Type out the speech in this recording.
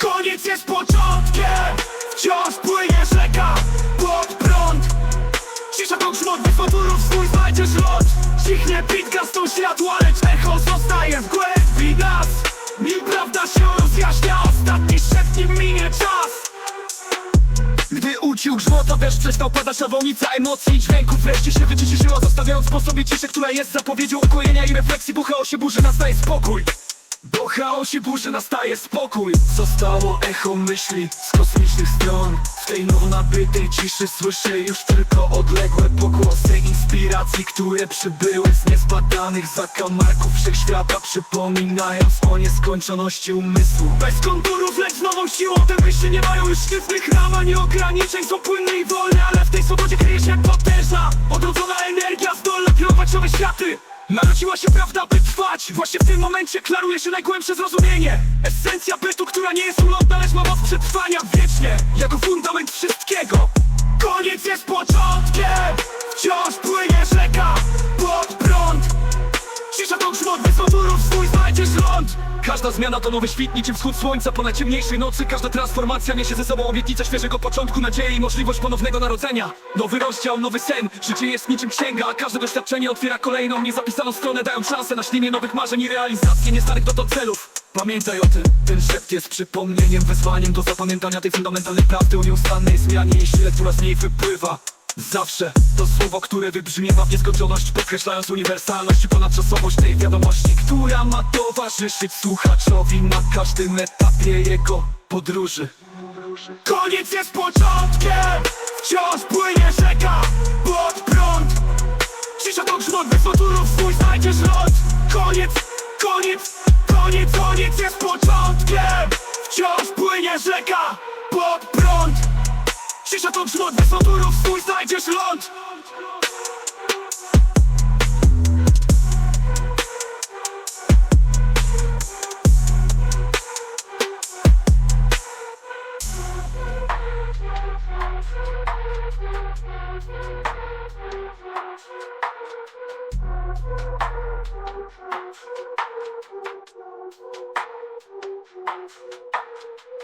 Koniec jest początkiem. Wciąż płynie rzeka pod prąd. Cisza to grzmot wyfotórów swój znajdziesz lot. Cichnie bit gasną światła, lecz echo zostaje w głębi nas. Nim prawda się rozjaśnia, gdy ucił grzmot, to deszcz przestał padać nawałnica emocji i dźwięków Wreszcie się wyciszyło, zostawiając po sobie ciszę, która jest zapowiedzią ukojenia i refleksji. Po chaosie burzy nastaje spokój Po chaosie burzy nastaje spokój. Zostało echo myśli z kosmicznych stron. W tej nowo nabytej ciszy słyszę już tylko odległe pogłosy Inspiracji, które przybyły z niezbadanych zakamarków Wszechświata Przypominając o nieskończoności umysłu. Bez konturów, lecz z nową siłą Te myśli nie mają już sztywnych ram ani ograniczeń Są płynne i wolne, ale w tej swobodzie prawda, by trwać. Właśnie w tym momencie klaruje się najgłębsze zrozumienie. Esencja bytu, która nie jest ulotna, lecz ma moc przetrwania wiecznie. Jako fundament wszystkiego. Koniec jest początkiem. Wciąż płynie grzmot wysotórów swój znajdziesz ląd! Każda zmiana to nowy świt, niczym wschód słońca po najciemniejszej nocy. Każda transformacja niesie ze sobą obietnicę świeżego początku Nadzieję i możliwość ponownego narodzenia. Nowy rozdział, nowy sen, życie jest niczym księga A każde doświadczenie otwiera kolejną niezapisaną stronę Dając szansę na śnienie nowych marzeń i realizację nieznanych dotąd celów. Pamiętaj o tym, ten szept jest przypomnieniem, wezwaniem do zapamiętania tej fundamentalnej prawdy o nieustannej zmianie. I sile, która z niej wypływa Zawsze to słowo, które wybrzmiewa w nieskończoność Podkreślając uniwersalność i ponadczasowość tej wiadomości Która ma towarzyszyć słuchaczowi na każdym etapie jego podróży. Koniec jest początkiem Wciąż płynie rzeka pod prąd. Cisza to grzmot wyfotórów swój znajdziesz ląd. Koniec, koniec, koniec, koniec jest początkiem Wciąż płynie rzeka Cisza to grzmot, bez motorów swój znajdziesz ląd Thank you.